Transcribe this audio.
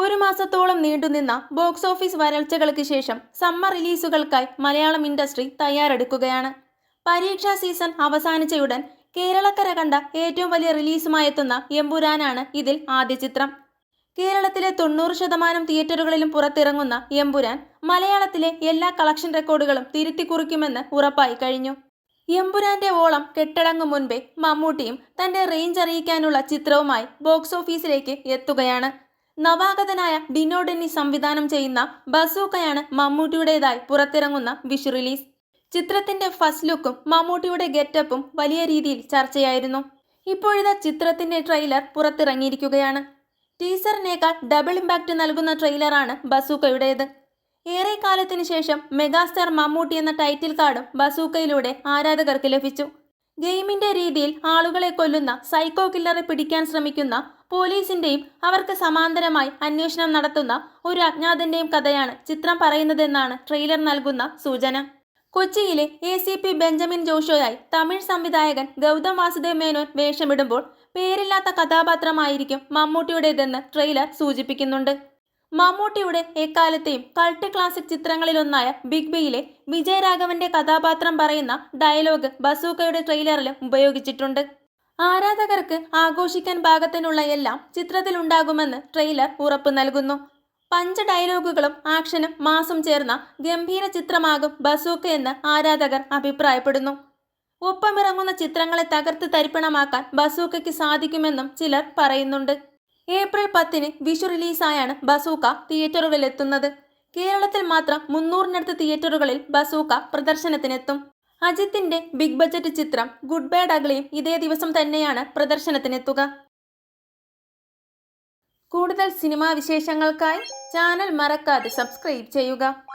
ഒരു മാസത്തോളം നീണ്ടുനിന്ന ബോക്സ് ഓഫീസ് വരൾച്ചകൾക്ക് ശേഷം സമ്മർ റിലീസുകൾക്കായി മലയാളം ഇൻഡസ്ട്രി തയ്യാറെടുക്കുകയാണ്. പരീക്ഷാ സീസൺ അവസാനിച്ചയുടൻ കേരളക്കര കണ്ട ഏറ്റവും വലിയ റിലീസുമായെത്തുന്ന എമ്പുരാനാണ് ഇതിൽ ആദ്യ ചിത്രം. കേരളത്തിലെ തൊണ്ണൂറ് ശതമാനം തിയേറ്ററുകളിലും പുറത്തിറങ്ങുന്ന എമ്പുരാൻ മലയാളത്തിലെ എല്ലാ കളക്ഷൻ റെക്കോർഡുകളും തിരുത്തി കുറിക്കുമെന്ന് ഉറപ്പായി കഴിഞ്ഞു. എമ്പുരാന്റെ ഓളം കെട്ടടങ്ങും മുൻപേ മമ്മൂട്ടിയും തന്റെ റേഞ്ച് അറിയിക്കാനുള്ള ചിത്രവുമായി ബോക്സ് ഓഫീസിലേക്ക് എത്തുകയാണ്. നവാഗതനായ ഡിനോ ഡെന്നി സംവിധാനം ചെയ്യുന്ന ബസൂക്കയാണ് മമ്മൂട്ടിയുടേതായി പുറത്തിറങ്ങുന്ന വിഷു റിലീസ്. ചിത്രത്തിന്റെ ഫസ്റ്റ് ലുക്കും മമ്മൂട്ടിയുടെ ഗെറ്റപ്പും വലിയ രീതിയിൽ ചർച്ചയായിരുന്നു. ഇപ്പോഴത്തെ ചിത്രത്തിന്റെ ട്രെയിലർ പുറത്തിറങ്ങിയിരിക്കുകയാണ്. ടീസറിനേക്കാൾ ഡബിൾ ഇമ്പാക്റ്റ് നൽകുന്ന ട്രെയിലറാണ് ബസൂക്കയുടേത്. ഏറെ കാലത്തിനു ശേഷം മെഗാസ്റ്റാർ മമ്മൂട്ടി എന്ന ടൈറ്റിൽ കാർഡും ബസൂക്കയിലൂടെ ആരാധകർക്ക് ലഭിച്ചു. ഗെയിമിന്റെ രീതിയിൽ ആളുകളെ കൊല്ലുന്ന സൈക്കോ കില്ലറെ പിടിക്കാൻ ശ്രമിക്കുന്ന പോലീസിന്റെയും അവർക്ക് സമാന്തരമായി അന്വേഷണം നടത്തുന്ന ഒരു അജ്ഞാതന്റെയും കഥയാണ് ചിത്രം പറയുന്നതെന്നാണ് ട്രെയിലർ നൽകുന്ന സൂചന. കൊച്ചിയിലെ എ സി പി ബെഞ്ചമിൻ ജോഷോയായി തമിഴ് സംവിധായകൻ ഗൗതം വാസുദേവ് മേനോൻ വേഷമിടുമ്പോൾ പേരില്ലാത്ത കഥാപാത്രമായിരിക്കും മമ്മൂട്ടിയുടേതെന്ന് ട്രെയിലർ സൂചിപ്പിക്കുന്നുണ്ട്. മമ്മൂട്ടിയുടെ എക്കാലത്തെയും കൾട്ട് ക്ലാസിക് ചിത്രങ്ങളിലൊന്നായ ബിഗ് ബിയിലെ വിജയരാഘവന്റെ കഥാപാത്രം പറയുന്ന ഡയലോഗ് ബസൂക്കയുടെ ട്രെയിലറിലും ഉപയോഗിച്ചിട്ടുണ്ട്. ആരാധകർക്ക് ആഘോഷിക്കാൻ പാകത്തിനുള്ള എല്ലാം ചിത്രത്തിലുണ്ടാകുമെന്ന് ട്രെയിലർ ഉറപ്പു നൽകുന്നു. പഞ്ച് ഡയലോഗുകളും ആക്ഷനും മാസും ചേർന്ന ഗംഭീര ചിത്രമാകും ബസൂക്ക എന്ന് ആരാധകർ അഭിപ്രായപ്പെടുന്നു. ഒപ്പമിറങ്ങുന്ന ചിത്രങ്ങളെ തകർത്ത് തരിപ്പണമാക്കാൻ ബസൂക്കയ്ക്ക് സാധിക്കുമെന്നും ചിലർ പറയുന്നുണ്ട്. ഏപ്രിൽ പത്തിന് വിഷു റിലീസായാണ് ബസൂക്ക തിയേറ്ററുകളിലെത്തുന്നത്. കേരളത്തിൽ മാത്രം മുന്നൂറിനടുത്ത് തിയേറ്ററുകളിൽ ബസൂക്ക പ്രദർശനത്തിനെത്തും. അജിത്തിന്റെ ബിഗ് ബജറ്റ് ചിത്രം ഗുഡ് ബൈഡ് അഗ്ലിയും ഇതേ ദിവസം തന്നെയാണ് പ്രദർശനത്തിനെത്തുക. കൂടുതൽ സിനിമാ വിശേഷങ്ങൾക്കായി ചാനൽ മറക്കാതെ സബ്സ്ക്രൈബ് ചെയ്യുക.